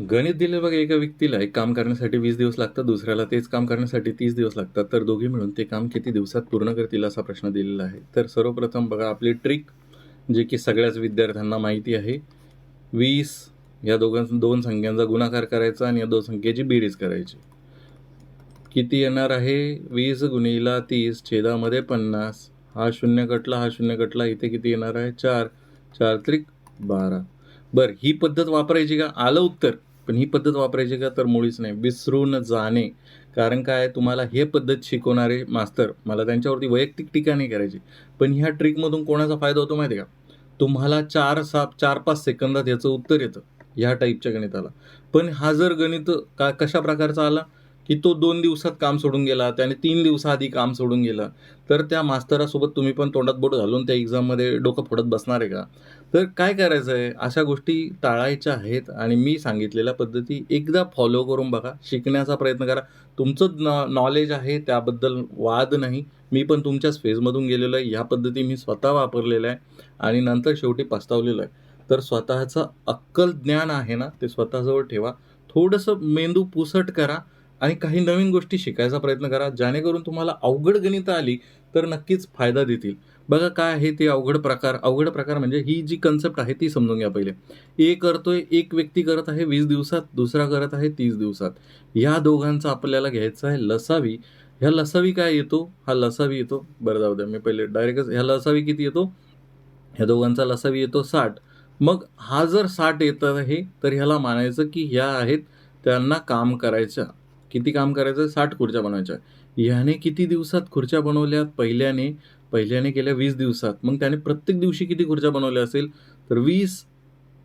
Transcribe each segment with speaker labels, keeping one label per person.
Speaker 1: गणित दिले बघा एका व्यक्तीला एक काम करण्यासाठी वीस दिवस लागतात दुसऱ्याला तेच काम करण्यासाठी तीस दिवस लागतात. तर दोघे मिळून ते काम किती दिवसात पूर्ण करतील असा प्रश्न दिलेला आहे. तर सर्वप्रथम बघा आपली ट्रिक जे की सगळ्याच विद्यार्थ्यांना माहिती आहे वीस या दोघां दोन संख्यांचा गुणाकार करायचा आणि या दोन संख्येची बेरीज करायची. किती येणार आहे? वीस गुणिला तीस छेदामध्ये पन्नास. हा शून्य कटला हा शून्य कटला इथे किती येणार आहे? चार. चार त्रिक बारा. बरं ही पद्धत वापरायची का? आलं उत्तर. पण ही पद्धत वापरायची का तर मुळीच नाही. विसरून जाणे. कारण काय? तुम्हाला हे पद्धत शिकवणारे मास्तर मला त्यांच्यावरती वैयक्तिक टीका नाही करायची. पण ह्या ट्रिकमधून कोणाचा फायदा होतो माहिती आहे का? तुम्हाला चार सात चार पाच सेकंदात याचं उत्तर येतं ह्या टाईपच्या गणिताला. पण हा जर गणित का कशा प्रकारचा आला? की तो दोन दिवसात काम सोडून गेला त्याने तीन दिवसाआधी काम सोडून गेला. तर त्या मास्तरासोबत तुम्ही पण तोंडात बोट घालून त्या एक्झाममध्ये डोकं फोडत बसणार आहे का? तर काय करायचं आहे? अशा गोष्टी टाळायच्या आहेत आणि मी सांगितलेल्या पद्धती एकदा फॉलो करून बघा. शिकण्याचा प्रयत्न करा. तुमचं नॉ नॉलेज आहे त्याबद्दल वाद नाही. मी पण तुमच्याच फेजमधून गेलेलो आहे. ह्या पद्धती मी स्वतः वापरलेल्या आहे आणि नंतर शेवटी पस्तावलेलं आहे. तर स्वतःचं अक्कल ज्ञान आहे ना ते स्वतःजवळ ठेवा. थोडंसं मेंदू पुसट करा. आणि काही नवीन गोष्टी शिकायचा प्रयत्न करा. जेणेकरून तुम्हाला अवघड गणितं आली तर नक्कीच फायदा देतील. बघा काय आहे ते अवघड प्रकार. अवघड प्रकार म्हणजे ही जी कन्सेप्ट आहे ती समजून घ्या पहिले. ए करतोय एक व्यक्ती करत आहे वीस दिवसात दुसरा करत आहे तीस दिवसात. या दोघांचा आपल्याला घ्यायचा आहे लसावी. ह्या लसावी काय येतो? हा लसावी येतो. बरं जाऊ द्या मी पहिले डायरेक्टच ह्या लसावी किती येतो? ह्या दोघांचा लसावी येतो साठ. मग हा जर साठ येत आहे तर ह्याला मानायचं की ह्या आहेत त्यांना काम करायच्या किती काम करायचं? साठ खुर्च्या बनवायच्या. ह्याने किती दिवसात खुर्च्या बनवल्यात? पहिल्याने पहिल्याने केल्या वीस दिवसात. मग त्याने प्रत्येक दिवशी किती खुर्च्या बनवल्या असेल? तर वीस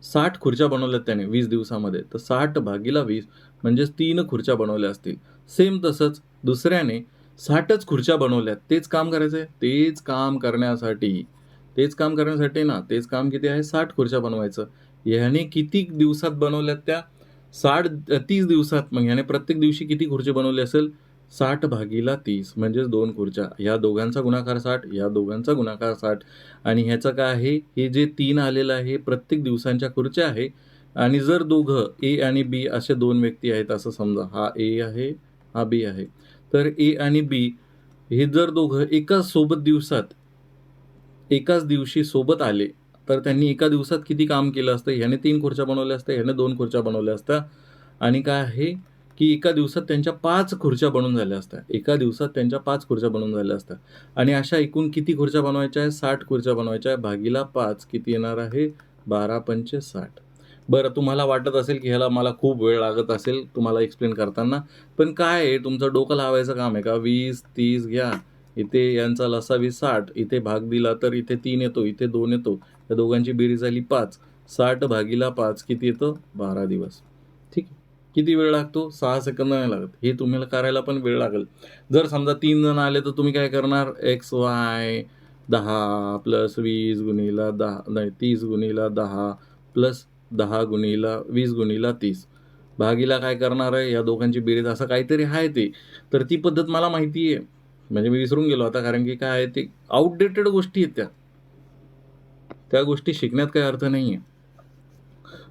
Speaker 1: साठ खुर्च्या बनवल्यात त्याने वीस दिवसामध्ये. तर साठ भागीला वीस म्हणजेच तीन खुर्च्या बनवल्या असतील. सेम तसंच दुसऱ्याने साठच खुर्च्या बनवल्यात. तेच काम करायचं आहे तेच काम करण्यासाठी. तेच काम करण्यासाठी ना तेच काम किती आहे? साठ खुर्च्या बनवायचं. ह्याने किती दिवसात बनवल्यात त्या? साठ तीस दिवसात मग याने प्रत्येक दिवशी किती खुर्ची बनवली असेल? साठ भागीला तीस म्हणजेच दोन खुर्च्या. ह्या दोघांचा गुणाकार साठ या दोघांचा गुणाकार साठ. आणि ह्याचं काय आहे? हे जे तीन आलेलं आहे प्रत्येक दिवसांच्या खुर्च्या आहे. आणि जर दोघं ए आणि बी असे दोन व्यक्ती आहेत असं समजा हा ए आहे हा बी आहे. तर ए आणि बी हे जर दोघं एकाच सोबत दिवसात एकाच दिवशी सोबत आले तर त्यांनी एका दिवसात किती काम केलं असतं? ह्याने तीन खुर्च्या बनवल्या असत्या ह्याने दोन खुर्च्या बनवल्या असत्या. आणि काय आहे की एका दिवसात त्यांच्या पाच खुर्च्या बनवून झाल्या असत्या. एका दिवसात त्यांच्या पाच खुर्च्या बनवून झाल्या असत्या. आणि अशा एकूण किती खुर्च्या बनवायच्या आहे साठ खुर्च्या बनवायच्या आहे भागीला पाच. किती येणार आहे? बारा पंचे साठ. बरं तुम्हाला वाटत असेल की ह्याला मला खूप वेळ लागत असेल तुम्हाला एक्सप्लेन करताना. पण काय आहे? तुमचं डोकं लावायचं काम आहे का? वीस तीस घ्या. इथे यांचा लसावी साठ. इथे भाग दिला तर इथे तीन येतो इथे दोन येतो. या दोघांची बेरीज झाली पाच. साठ भागीला पाच. किती येतं? बारा दिवस. ठीक आहे. किती वेळ लागतो? सहा सेकंद नाही लागत. हे तुम्हाला करायला पण वेळ लागेल. जर समजा तीन जण आले तर तुम्ही काय करणार? एक्स वाय दहा प्लस वीस गुणीला दहा नाही तीस गुणीला दहा प्लस दहा गुणीला वीस गुणीला तीस. भागीला काय करणार आहे? या दोघांची बेरीज असं काहीतरी आहे ते. तर ती पद्धत मला माहिती आहे. म्हणजे मी विसरून गेलो आता कारण की काय आहे ते आउटडेटेड गोष्टी आहेत त्या. त्या गोष्टी शिकण्यात काही अर्थ नाही आहे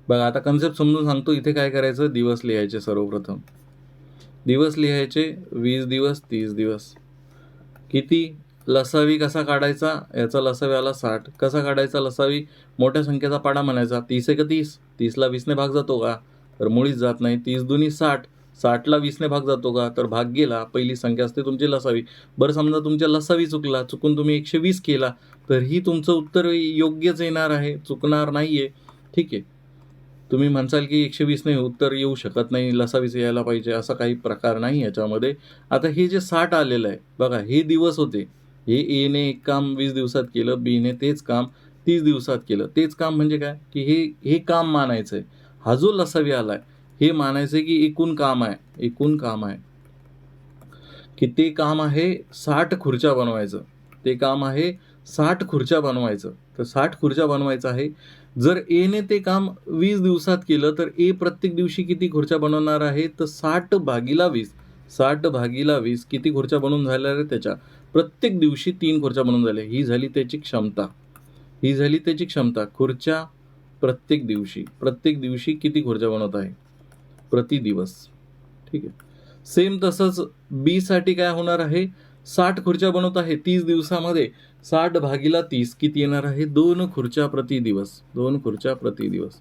Speaker 1: बघा आता कन्सेप्ट समजून सांगतो इथे काय करायचं? दिवस लिहायचे सर्वप्रथम. दिवस लिहायचे वीस दिवस तीस दिवस. किती लसावी कसा काढायचा? याचा लसावी आला साठ. कसा काढायचा लसावी? मोठ्या संख्येचा पाडा म्हणायचा. तीस आहे का तीस. तीसला वीसने भाग जातो का? तर मुळीच जात नाही. तीस दुनी साठ. साठला वीसने भाग जातो का? तर भाग गेला. पहिली संख्या असते तुमची लसावी. बरं समजा तुमच्या लसावी चुकला. चुकून तुम्ही एकशे वीस केला. तर ही तुमचं उत्तर योग्यच येणार आहे चुकणार नाही आहे ठीक. आहे तुम्ही म्हणसाल की एकशे वीस नाही उत्तर येऊ शकत नाही लसावीस यायला पाहिजे असा काही प्रकार नाही याच्यामध्ये. आता हे जे साठ आलेलं आहे बघा हे दिवस होते. हे एने एक काम वीस दिवसात केलं बीने तेच काम तीस दिवसात केलं. तेच काम म्हणजे काय? की हे हे काम मानायचं आहे हा जो लसावी आला आहे हे मानायचं की एकूण काम आहे एकूण काम आहे. की ते काम आहे साठ खुर्च्या बनवायचं. ते काम आहे साठ खुर्च्या बनवायचं. तर साठ खुर्च्या बनवायचं आहे. जर एने ते काम वीस दिवसात केलं तर ए प्रत्येक दिवशी किती खुर्च्या बनवणार आहे? तर साठ भागीला वीस. साठ भागीला वीस किती खुर्च्या बनवून झाल्या रे त्याच्या? प्रत्येक दिवशी तीन खुर्च्या बनवून झाल्या. ही झाली त्याची क्षमता. ही झाली त्याची क्षमता. खुर्च्या प्रत्येक दिवशी. प्रत्येक दिवशी किती खुर्च्या बनवत आहे? प्रति दिवस. ठीक आहे. सेम तसंच बीसाठी काय होणार आहे? साठ खुर्च्या बनवत आहे तीस दिवसामध्ये. साठ भागीला तीस किती येणार आहे? दोन खुर्च्या प्रति दिवस. दोन खुर्च्या प्रति दिवस.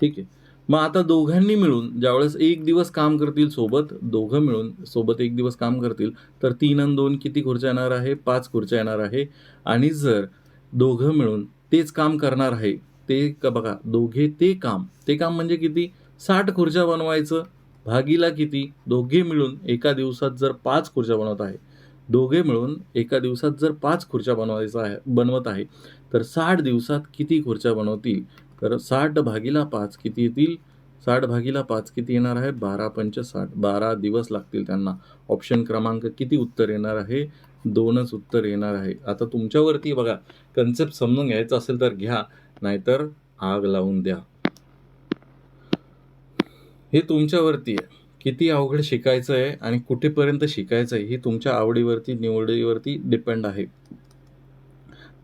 Speaker 1: ठीक आहे. मग आता दोघांनी मिळून ज्यावेळेस एक दिवस काम करतील सोबत दोघं मिळून सोबत एक दिवस काम करतील तर तीन आणि दोन किती खुर्च्या येणार आहे? पाच खुर्च्या येणार आहे. आणि जर दोघं मिळून तेच काम करणार आहे ते का बघा दोघे ते काम. ते काम म्हणजे किती? साठ खुर्च्या बनवायचं. भागीला किती? दोघे मिळून एका दिवसात जर पाच खुर्च्या बनवत आहे दोघे मिळून एका दिवसात जर पाच खुर्च्या बनवायचा आहे बनवत आहे तर साठ दिवसात किती खुर्च्या बनवतील? तर साठ भागीला पाच किती येतील? साठ भागीला पाच किती येणार आहे? बारा पंच साठ बारा दिवस लागतील त्यांना. ऑप्शन क्रमांक किती उत्तर येणार आहे? दोनच उत्तर येणार आहे. आता तुमच्यावरती बघा कन्सेप्ट समजून घ्यायचा असेल तर घ्या नाहीतर आग लावून द्या. हे तुमच्यावरती आहे. किती अवघड शिकायचं आहे आणि कुठेपर्यंत शिकायचं आहे ही तुमच्या आवडीवरती निवडीवरती डिपेंड आहे.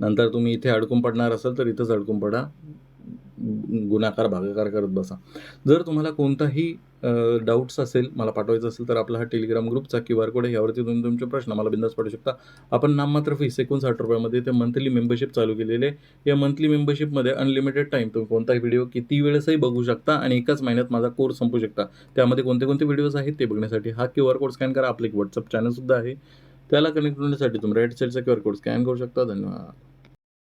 Speaker 1: नंतर तुम्ही इथे अडकून पडणार असाल तर इथंच अडकून पडा. गुणाकार भागाकार करत बसा. जर तुम्हाला कोणताही डाऊट्स असेल मला पाठवायचं असेल तर आपला हा टेलिग्राम ग्रुपचा क्यू आर कोड आहे. यावरती तुम्ही तुमचे प्रश्न मला बिंदास पाठवू शकता. आपण नाममात्र फीस एकोणसाठ रुपयामध्ये ते मंथली मेंबरशिप चालू केलेले आहे. या मंथली मेंबरशिपमध्ये अनलिमिटेड टाईम तुम्ही कोणताही व्हिडिओ किती वेळेसही बघू शकता आणि एकाच महिन्यात माझा कोर्स संपू शकता. त्यामध्ये कोणते कोणते व्हिडिओज आहेत ते बघण्यासाठी हा क्यू आर कोड स्कॅन करा. आपलं एक व्हॉट्सअप चॅनलसुद्धा आहे. त्याला कनेक्ट होण्यासाठी तुम्ही राईट साईडचा क्यू आर कोड स्कॅन करू शकता. धन्यवाद.